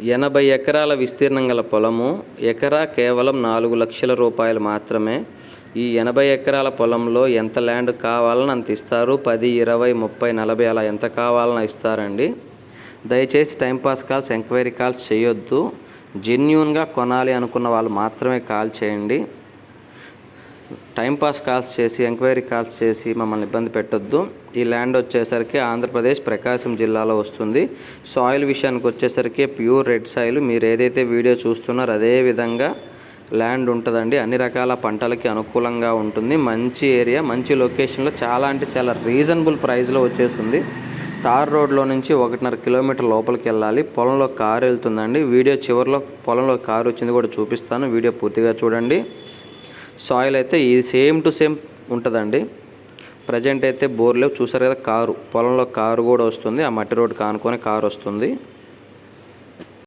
ఎనభై ఎకరాల విస్తీర్ణం గల పొలము ఎకరా కేవలం నాలుగు లక్షల రూపాయలు మాత్రమే. ఈ ఎనభై ఎకరాల పొలంలో ఎంత ల్యాండ్ కావాలని అంత ఇస్తారు? పది ఇరవై ముప్పై నలభై అలా ఎంత కావాలని ఇస్తారండి? దయచేసి టైంపాస్ కాల్స్ ఎంక్వైరీ కాల్స్ చేయొద్దు. జెన్యున్గా కొనాలి అనుకున్న వాళ్ళు మాత్రమే కాల్ చేయండి. టైంపాస్ కాల్స్ చేసి ఎంక్వైరీ కాల్స్ చేసి మమ్మల్ని ఇబ్బంది పెట్టొద్దు. ఈ ల్యాండ్ వచ్చేసరికి ఆంధ్రప్రదేశ్ ప్రకాశం జిల్లాలో వస్తుంది. సాయిల్ విషయానికి వచ్చేసరికి ప్యూర్ రెడ్ సాయిల్. మీరు ఏదైతే వీడియో చూస్తున్నారో అదే విధంగా ల్యాండ్ ఉంటుందండి. అన్ని రకాల పంటలకి అనుకూలంగా ఉంటుంది. మంచి ఏరియా మంచి లొకేషన్లో చాలా అంటే చాలా రీజనబుల్ ప్రైస్లో వచ్చేస్తుంది. తార్ రోడ్లో నుంచి ఒకటిన్నర కిలోమీటర్ లోపలికి వెళ్ళాలి. పొలంలో కారు వెళ్తుందండి. వీడియో చివరిలో పొలంలో కారు వచ్చింది కూడా చూపిస్తాను. వీడియో పూర్తిగా చూడండి. సాయిల్ అయితే ఇది సేమ్ టు సేమ్ ఉంటుందండి. ప్రజెంట్ అయితే బోర్లేవు చూసారు కదా కారు పొలంలో కారు కూడా వస్తుంది. ఆ మట్టి రోడ్డు కానుకొని కారు వస్తుంది.